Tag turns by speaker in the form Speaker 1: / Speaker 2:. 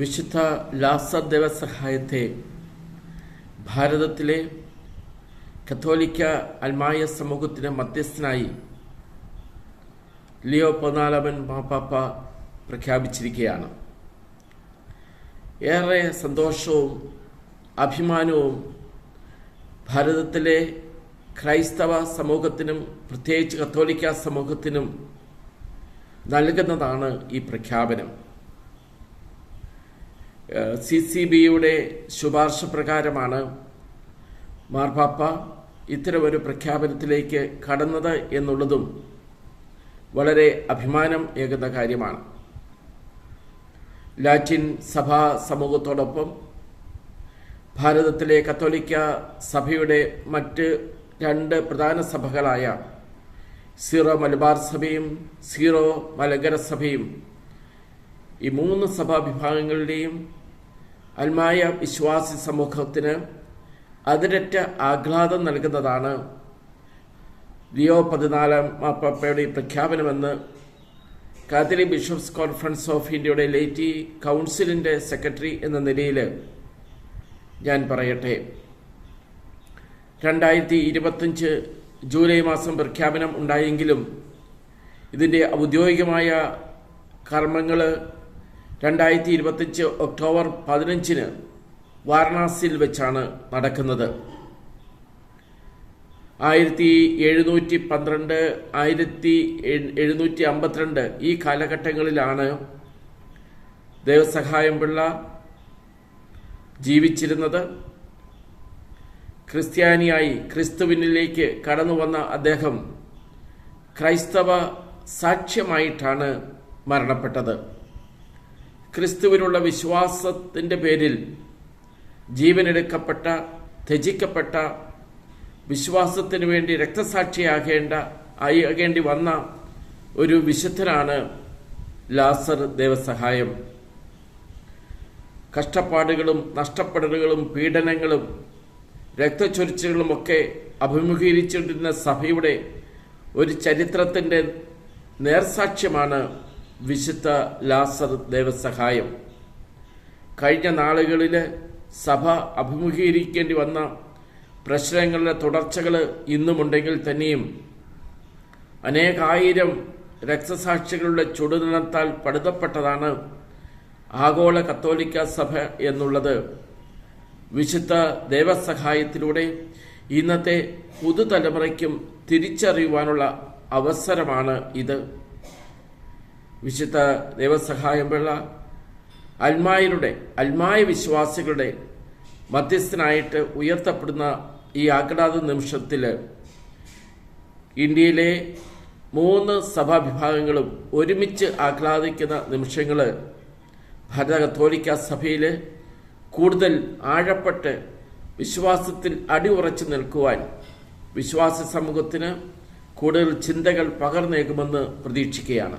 Speaker 1: വിശുദ്ധ ലാസ ദേവസഹായത്തെ ഭാരതത്തിലെ കത്തോലിക്ക അൽമായ സമൂഹത്തിന് മധ്യസ്ഥനായി ലിയോ പതിനാലാമൻ മാപ്പാപ്പ പ്രഖ്യാപിച്ചിരിക്കുകയാണ്. ഏറെ സന്തോഷവും അഭിമാനവും ഭാരതത്തിലെ ക്രൈസ്തവ സമൂഹത്തിനും പ്രത്യേകിച്ച് കത്തോലിക്ക സമൂഹത്തിനും നൽകുന്നതാണ് ഈ പ്രഖ്യാപനം. സി സി ബിയുടെ ശുപാർശ പ്രകാരമാണ് മാർപ്പാപ്പ ഇത്തരമൊരു പ്രഖ്യാപനത്തിലേക്ക് കടന്നത് എന്നുള്ളതും വളരെ അഭിമാനം ഏകുന്ന കാര്യമാണ്. ലാറ്റിൻ സഭാ സമൂഹത്തോടൊപ്പം ഭാരതത്തിലെ കത്തോലിക്ക സഭയുടെ മറ്റ് രണ്ട് പ്രധാന സഭകളായ സീറോ മലബാർ സഭയും സീറോ മലങ്കര സഭയും ഈ മൂന്ന് സഭാ വിഭാഗങ്ങളുടെയും അൽമായ വിശ്വാസി സമൂഹത്തിന് അതിരറ്റ ആഹ്ലാദം നൽകുന്നതാണ്. ലിയോ പതിനാലാം മാപ്പാപ്പയുടെ പ്രഖ്യാപനമെന്ന് കാത്തലിക് ബിഷപ്സ് കോൺഫറൻസ് ഓഫ് ഇന്ത്യയുടെ ലേറ്റി കൗൺസിലിന്റെ സെക്രട്ടറി എന്ന നിലയിൽ ഞാൻ പറയട്ടെ. രണ്ടായിരത്തി ഇരുപത്തഞ്ച് ജൂലൈ മാസം പ്രഖ്യാപനം ഉണ്ടായെങ്കിലും ഇതിന്റെ ഔദ്യോഗികമായ കർമ്മങ്ങൾ രണ്ടായിരത്തി ഇരുപത്തഞ്ച് ഒക്ടോബർ പതിനഞ്ചിന് വാരണാസിയിൽ വെച്ചാണ് നടക്കുന്നത്. ആയിരത്തി എഴുന്നൂറ്റി പന്ത്രണ്ട് ആയിരത്തി എഴുന്നൂറ്റി അമ്പത്തിരണ്ട് ഈ കാലഘട്ടങ്ങളിലാണ് ദേവസഹായം പിള്ള ജീവിച്ചിരുന്നത്. ക്രിസ്ത്യാനിയായി ക്രിസ്തുവിനിലേക്ക് കടന്നു വന്ന അദ്ദേഹം ക്രൈസ്തവ സാക്ഷ്യമായിട്ടാണ് മരണപ്പെട്ടത്. ക്രിസ്തുവിനുള്ള വിശ്വാസത്തിന്റെ പേരിൽ ജീവനെടുക്കപ്പെട്ട ത്യജിക്കപ്പെട്ട വിശ്വാസത്തിന് വേണ്ടി രക്തസാക്ഷിയാകേണ്ട ആകേണ്ടി വന്ന ഒരു വിശുദ്ധനാണ് ലാസർ ദേവസഹായം. കഷ്ടപ്പാടുകളും നഷ്ടപ്പെടലുകളും പീഡനങ്ങളും രക്തച്ചൊരിച്ചുകളുമൊക്കെ അഭിമുഖീകരിച്ചിരുന്ന സഭയുടെ ഒരു ചരിത്രത്തിന്റെ നേർസാക്ഷ്യമാണ് വിശുദ്ധ ലാസർ ദേവസഹായം. കഴിഞ്ഞ നാളുകളിൽ സഭ അഭിമുഖീകരിക്കേണ്ടി വന്ന പ്രശ്നങ്ങളുടെ തുടർച്ചകൾ ഇന്നുമുണ്ടെങ്കിൽ തന്നെയും അനേകായിരം രക്തസാക്ഷികളുടെ ചുടുനിണത്താൽ പടുതപ്പെട്ടതാണ് ആഗോള കത്തോലിക്ക സഭ എന്നുള്ളത്. വിശുദ്ധ ദേവസഹായത്തിലൂടെ ഇന്നത്തെ പുതുതലമുറയ്ക്കും തിരിച്ചറിയുവാനുള്ള അവസരമാണ് ഇത്. വിശുദ്ധ ദേവസഹായം പിള്ള അൽമായരുടെ അൽമായ വിശ്വാസികളുടെ മധ്യസ്ഥനായിട്ട് ഉയർത്തപ്പെടുന്ന ഈ ആഗ്രാത നിമിഷത്തിൽ ഇന്ത്യയിലെ മൂന്ന് സഭാവിഭാഗങ്ങളും ഒരുമിച്ച് ആഹ്ലാദിക്കുന്ന നിമിഷങ്ങൾ ഭാരത കത്തോലിക്ക സഭയിൽ കൂടുതൽ ആഴപ്പെട്ട് വിശ്വാസത്തിൽ അടിയുറച്ചു നിൽക്കുവാൻ വിശ്വാസ സമൂഹത്തിന് കൂടുതൽ ചിന്തകൾ പകർന്നേകുമെന്ന് പ്രതീക്ഷിക്കുകയാണ്.